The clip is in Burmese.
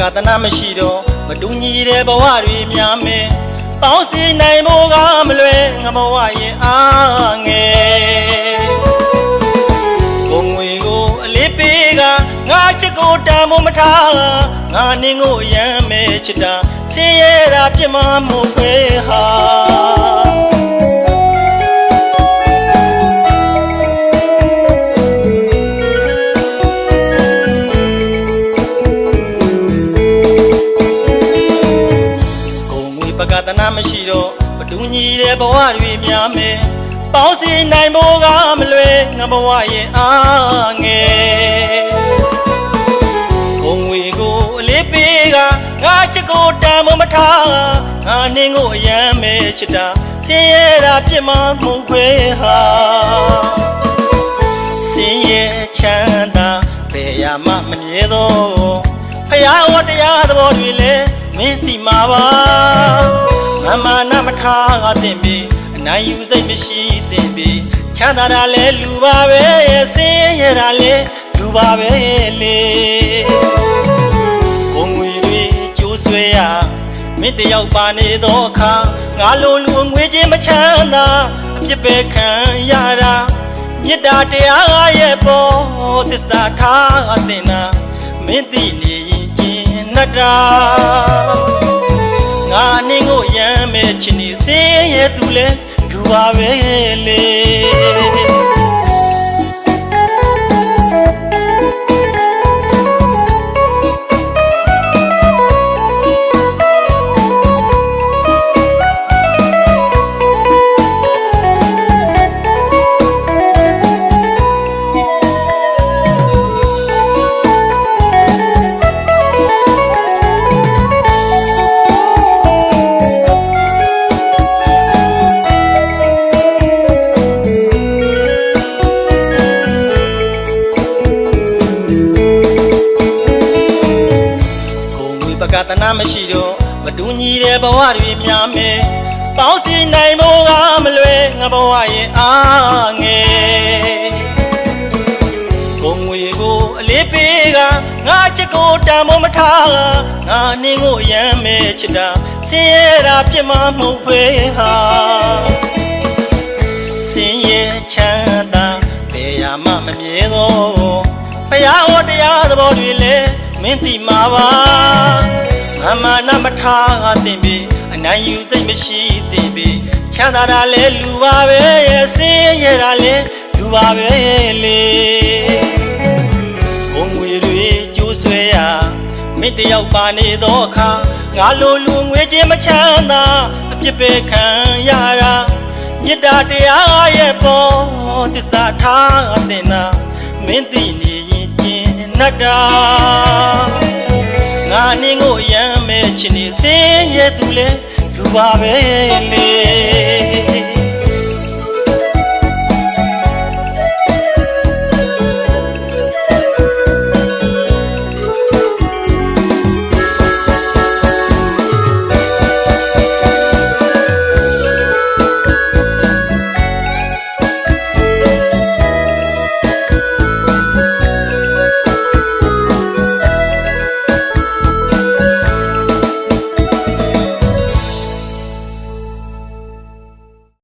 ကတနာမရှိတော့မတူညီတဲ့ဘဝတွေများမယ်ပေါင်းစည်းနိုင်ဖို့ကမလွယ်ငမဝရဲ့အားငယ်ကိုငွေကိုအလေးပေးကငါချစ်ကိုတန်ဖို့မထားငါနင်းကိုရမ်းမဲ့ချစ်တာဆင်းရဲတာပြစ်မှားမှု နာမရှိတော့မတူညီတဲ့ဘဝတွေများမယ်ပေါင်းစည်းနိုင်ဖို့ကမလွယ်ငါဘဝရဲ့အားငယ်ကိုငွေကိုအလေးပေးကငါချစ်ကိုတန်မမထားငါနင်းကိုအယမ်းမဲချစ်တာဆင်းရဲတာပြစ်မှားမှုပဲဟာဆင်းရဲချမ်းသာဘယ်ရမှမမြဲတော့ဖရာဝတရားသဘောတွေလဲမင်းသိမှာပါ မမနာမထားငါတင်ပြီအနိုင်ယူစိတ်မရှိတင်ပြီချမ်းသာတာလဲလူပါပဲဆင်းရဲတာလဲလူပါပဲလေဘုံငွေတွေကျိုးဆွဲရမင်းတယောက်ပါနေတော့အခါငါလိုလူငွေချင်းမချမ်းသာအပြစ်ပဲခံရတာမေတ္တာတရားရဲ့ပေါ်သစ္စာထားအသင်နာမင်းသိနေရင်ကျင်နတ်တာငါနင်းကိုရမ်းမဲ့ ချင်နေစင်းရဲ့သူလဲလူပါပဲလေ ကိုယ်ငွေပကတနာမရှိတော့မတူညီတဲ့ဘဝတွေများမယ်ပေါင်းစည်းနိုင်ဖို့ကမလွယ်ငါဘဝရဲ့အားငယ်ကိုယ်ငွေကိုအလေးပေးကငါချစ်ကိုတန်ဖို့မထားငါနင်းကိုရမ်းမဲ့ချစ်တာဆင်းရဲတာပြစ်မှားမှုပဲဟာဆင်းရဲချမ်းသာဘယ်ရမှမမြဲတော့ဖရာဟောတရားသဘောတွေလဲ မင်းသိမှာပါမမနာမထားငါတင်ပြီအနိုင်ယူစိတ်မရှိတင်ပြီချမ်းသာတာလဲလူပါပဲရဲ့ဆင်းရဲတာလဲလူပါပဲလေဘုံငွေတွေကျိုးဆွဲရမင်းတယောက်ပါနေတော့အခါငါလိုလူငွေချင်းမချမ်းသာအပြစ်ပဲခံရတာမေတ္တာတရားရဲ့ပေါ်သစ္စာထားအသင်နာမင်းသိနေရင်ကျ င်နတ်တာငါနင်းကိုရမ်းမဲ့ချင်နေစင်းရဲ့သူလဲလူပါပဲလေ